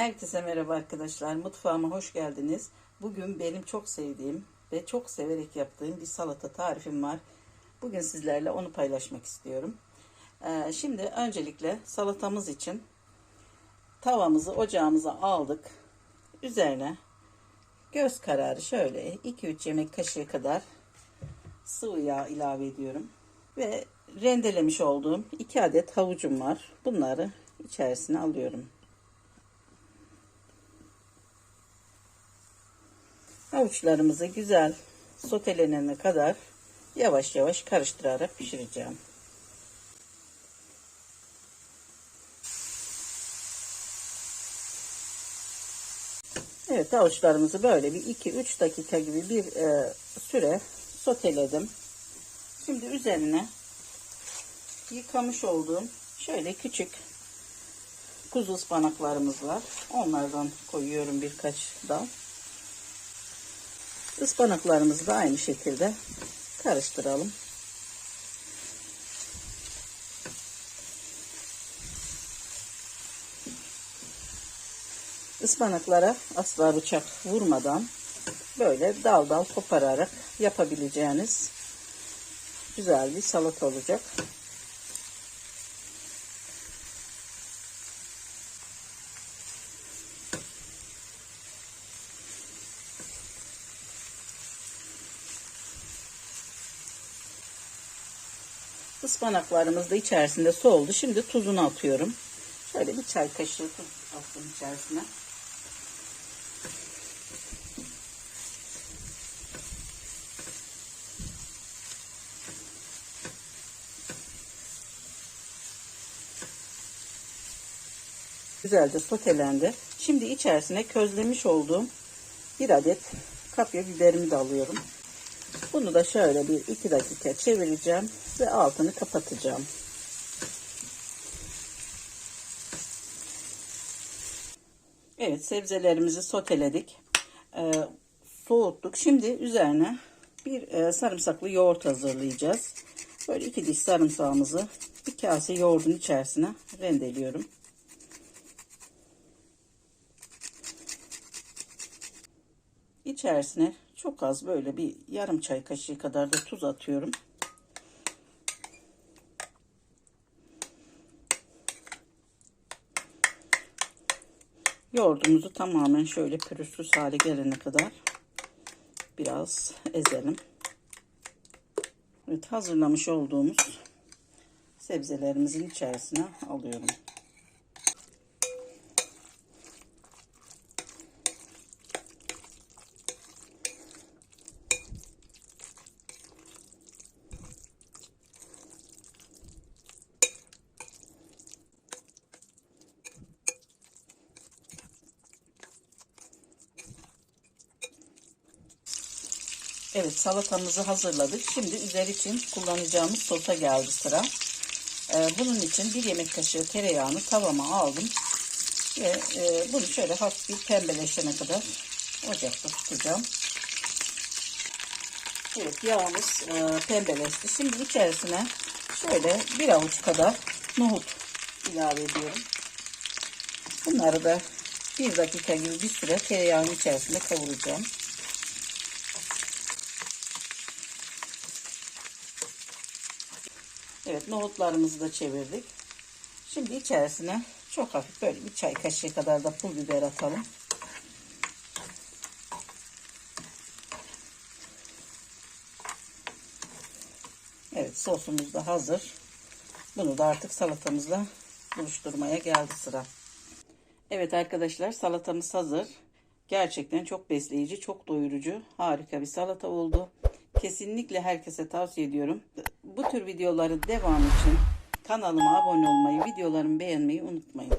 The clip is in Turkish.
Herkese merhaba arkadaşlar. Mutfağıma hoş geldiniz. Bugün benim çok sevdiğim ve çok severek yaptığım bir salata tarifim var. Bugün sizlerle onu paylaşmak istiyorum. Ee, şimdi öncelikle salatamız için tavamızı ocağımıza aldık. Üzerine göz kararı şöyle 2-3 yemek kaşığı kadar sıvı yağ ilave ediyorum. Ve rendelemiş olduğum 2 adet havucum var. Bunları içerisine alıyorum. Havuçlarımızı güzel sotelenene kadar yavaş yavaş karıştırarak pişireceğim. Evet havuçlarımızı böyle bir 2-3 dakika gibi bir e, süre soteledim. Şimdi üzerine yıkamış olduğum şöyle küçük kuzu ıspanaklarımız var. Onlardan koyuyorum birkaç dal. Ispanaklarımızı da aynı şekilde karıştıralım. Ispanaklara asla bıçak vurmadan böyle dal dal kopararak yapabileceğiniz güzel bir salata olacak. Ispanaklarımız da içerisinde soğudu. Şimdi tuzunu atıyorum. Şöyle bir çay kaşığı tuz attım içerisine. Güzelce sotelendi. Şimdi içerisine közlemiş olduğum bir adet kapya biberimi de alıyorum. Bunu da şöyle bir iki dakika çevireceğim ve altını kapatacağım. Evet sebzelerimizi soteledik. Ee, soğuttuk. Şimdi üzerine bir e, sarımsaklı yoğurt hazırlayacağız. Böyle iki diş sarımsağımızı bir kase yoğurdun içerisine rendeliyorum. İçerisine çok az böyle bir yarım çay kaşığı kadar da tuz atıyorum. Yoğurdumuzu tamamen şöyle pürüzsüz hale gelene kadar biraz ezelim. Evet hazırlamış olduğumuz sebzelerimizin içerisine alıyorum. Evet salatamızı hazırladık. Şimdi üzeri için kullanacağımız sosa geldi sıra. Ee, bunun için bir yemek kaşığı tereyağını tavama aldım. Ve e, bunu şöyle hafif bir pembeleşene kadar ocakta tutacağım. Evet yağımız e, pembeleşti. Şimdi içerisine şöyle bir avuç kadar nohut ilave ediyorum. Bunları da bir dakika gibi bir süre tereyağın içerisinde kavuracağım. Evet nohutlarımızı da çevirdik. Şimdi içerisine çok hafif böyle bir çay kaşığı kadar da pul biber atalım. Evet sosumuz da hazır. Bunu da artık salatamızla buluşturmaya geldi sıra. Evet arkadaşlar salatamız hazır. Gerçekten çok besleyici, çok doyurucu, harika bir salata oldu. Kesinlikle herkese tavsiye ediyorum. Bu tür videoların devamı için kanalıma abone olmayı, videolarımı beğenmeyi unutmayın.